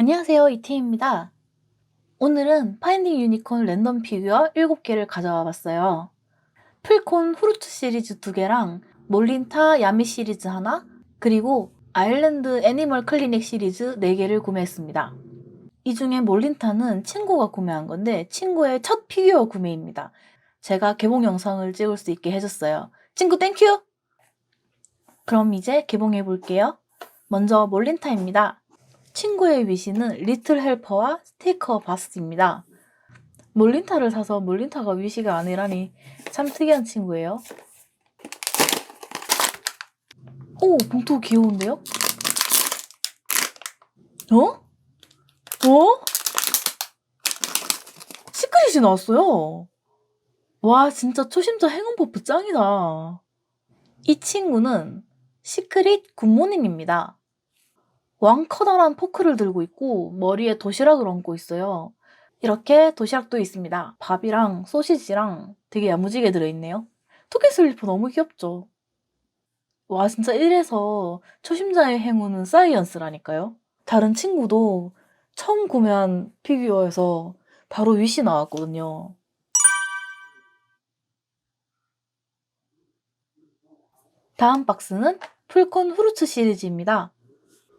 안녕하세요. 이태입니다. 오늘은 파인딩 유니콘 랜덤 피규어 7개를 가져와 봤어요. 풀콘 후르츠 시리즈 2개랑 몰린타 야미 시리즈 하나, 그리고 아일랜드 애니멀 클리닉 시리즈 4개를 구매했습니다. 이 중에 몰린타는 친구가 구매한 건데 친구의 첫 피규어 구매입니다. 제가 개봉 영상을 찍을 수 있게 해줬어요. 친구 땡큐! 그럼 이제 개봉해 볼게요. 먼저 몰린타입니다. 친구의 위시는 리틀 헬퍼와 스티커 바스입니다. 몰린타를 사서 몰린타가 위시가 아니라니 참 특이한 친구예요. 오, 봉투 귀여운데요? 어? 어? 시크릿이 나왔어요. 와, 진짜 초심자 행운 버프 짱이다. 이 친구는 시크릿 굿모닝입니다. 왕 커다란 포크를 들고 있고 머리에 도시락을 얹고 있어요. 이렇게 도시락도 있습니다. 밥이랑 소시지랑 되게 야무지게 들어있네요. 토끼 슬리퍼 너무 귀엽죠? 와 진짜 이래서 초심자의 행운은 사이언스라니까요. 다른 친구도 처음 구매한 피규어에서 바로 윗이 나왔거든요. 다음 박스는 풀콘 후르츠 시리즈입니다.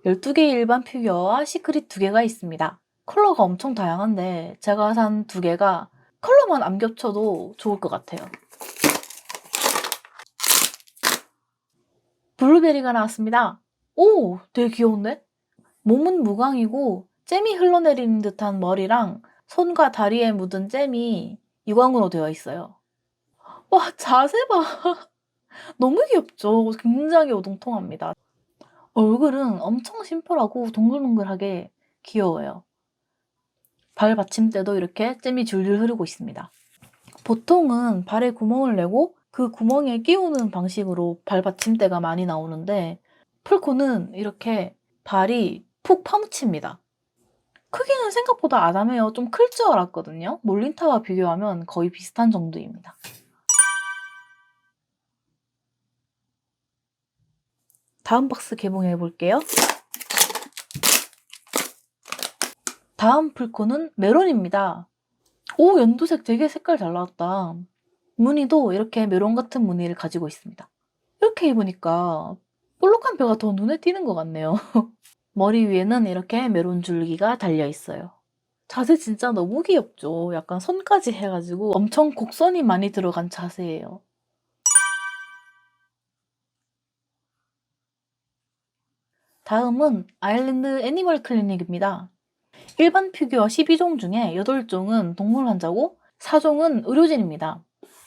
12개의 일반 피규어와 시크릿 2개가 있습니다. 컬러가 엄청 다양한데 제가 산 2개가 컬러만 안 겹쳐도 좋을 것 같아요. 블루베리가 나왔습니다. 오! 되게 귀여운데? 몸은 무광이고 잼이 흘러내리는 듯한 머리랑 손과 다리에 묻은 잼이 유광으로 되어 있어요. 와, 자세 봐! 너무 귀엽죠? 굉장히 오동통합니다. 얼굴은 엄청 심플하고 동글동글하게 귀여워요. 발 받침대도 이렇게 잼이 줄줄 흐르고 있습니다. 보통은 발에 구멍을 내고 그 구멍에 끼우는 방식으로 발 받침대가 많이 나오는데 풀코는 이렇게 발이 푹 파묻힙니다. 크기는 생각보다 아담해요. 좀 클 줄 알았거든요. 몰린타와 비교하면 거의 비슷한 정도입니다. 다음 박스 개봉해 볼게요. 다음 풀코는 메론입니다. 오, 연두색 되게 색깔 잘 나왔다. 무늬도 이렇게 메론 같은 무늬를 가지고 있습니다. 이렇게 입으니까 볼록한 뼈가 더 눈에 띄는 것 같네요. 머리 위에는 이렇게 메론 줄기가 달려 있어요. 자세 진짜 너무 귀엽죠? 약간 손까지 해가지고 엄청 곡선이 많이 들어간 자세예요. 다음은 아일랜드 애니멀 클리닉입니다. 일반 피규어 12종 중에 8종은 동물 환자고 4종은 의료진입니다.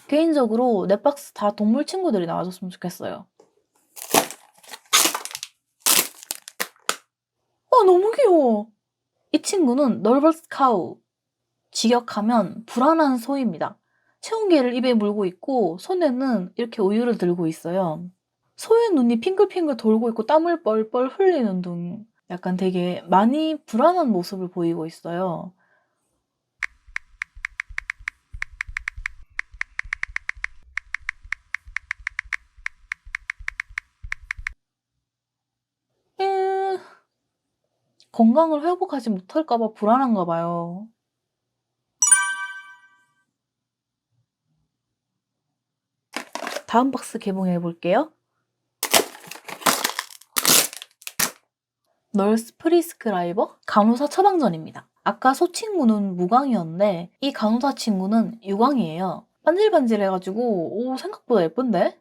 개인적으로 내 박스 다 동물 친구들이 나와줬으면 좋겠어요. 와 너무 귀여워. 이 친구는 널버스 카우. 직역하면 불안한 소입니다. 체온계를 입에 물고 있고 손에는 이렇게 우유를 들고 있어요. 소의 눈이 핑글핑글 돌고 있고 땀을 뻘뻘 흘리는 등 약간 되게 많이 불안한 모습을 보이고 있어요. 에... 건강을 회복하지 못할까봐 불안한가 봐요. 다음 박스 개봉해 볼게요. 널스 프리스크라이버 간호사 처방전입니다. 아까 소 친구는 무광이었는데 이 간호사 친구는 유광이에요. 반질반질해가지고 오 생각보다 예쁜데?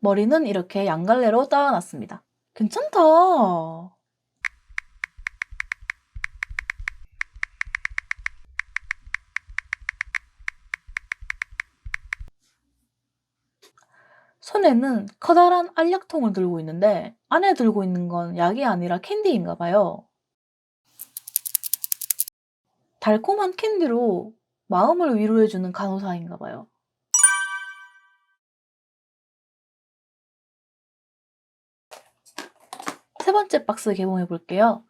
머리는 이렇게 양갈래로 따라놨습니다. 괜찮다. 손에는 커다란 알약통을 들고 있는데 안에 들고 있는 건 약이 아니라 캔디인가 봐요. 달콤한 캔디로 마음을 위로해주는 간호사인가 봐요. 세 번째 박스 개봉해 볼게요.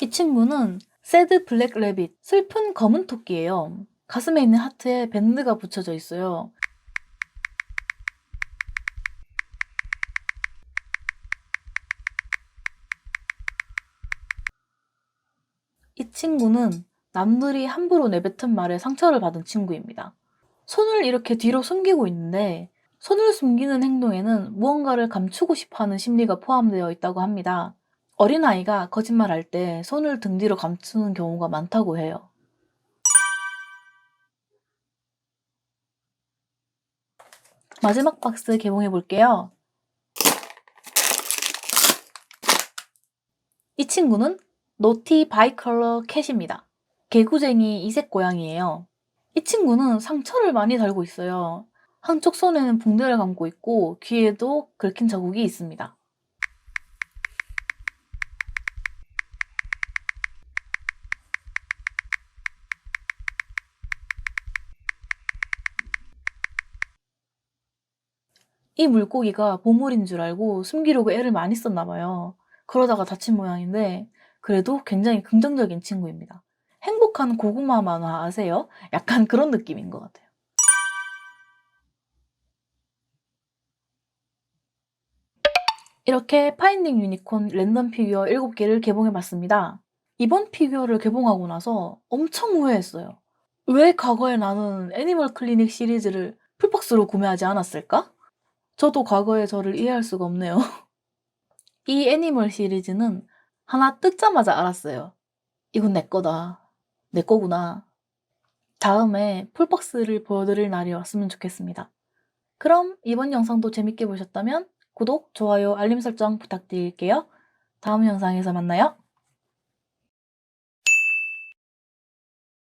이 친구는 새드 블랙 레빗, 슬픈 검은 토끼예요. 가슴에 있는 하트에 밴드가 붙여져 있어요. 이 친구는 남들이 함부로 내뱉은 말에 상처를 받은 친구입니다. 손을 이렇게 뒤로 숨기고 있는데 손을 숨기는 행동에는 무언가를 감추고 싶어 하는 심리가 포함되어 있다고 합니다. 어린아이가 거짓말할 때 손을 등 뒤로 감추는 경우가 많다고 해요. 마지막 박스 개봉해 볼게요. 이 친구는 노티 바이컬러 캣입니다. 개구쟁이 이색 고양이에요. 이 친구는 상처를 많이 달고 있어요. 한쪽 손에는 붕대를 감고 있고 귀에도 긁힌 자국이 있습니다. 이 물고기가 보물인 줄 알고 숨기려고 애를 많이 썼나 봐요. 그러다가 다친 모양인데 그래도 굉장히 긍정적인 친구입니다. 행복한 고구마 만화 아세요? 약간 그런 느낌인 것 같아요. 이렇게 파인딩 유니콘 랜덤 피규어 7개를 개봉해봤습니다. 이번 피규어를 개봉하고 나서 엄청 후회했어요. 왜 과거에 나는 애니멀 클리닉 시리즈를 풀박스로 구매하지 않았을까? 저도 과거의 저를 이해할 수가 없네요. 이 애니멀 시리즈는 하나 뜯자마자 알았어요. 이건 내 거다. 내 거구나. 다음에 풀박스를 보여드릴 날이 왔으면 좋겠습니다. 그럼 이번 영상도 재밌게 보셨다면 구독, 좋아요, 알림 설정 부탁드릴게요. 다음 영상에서 만나요.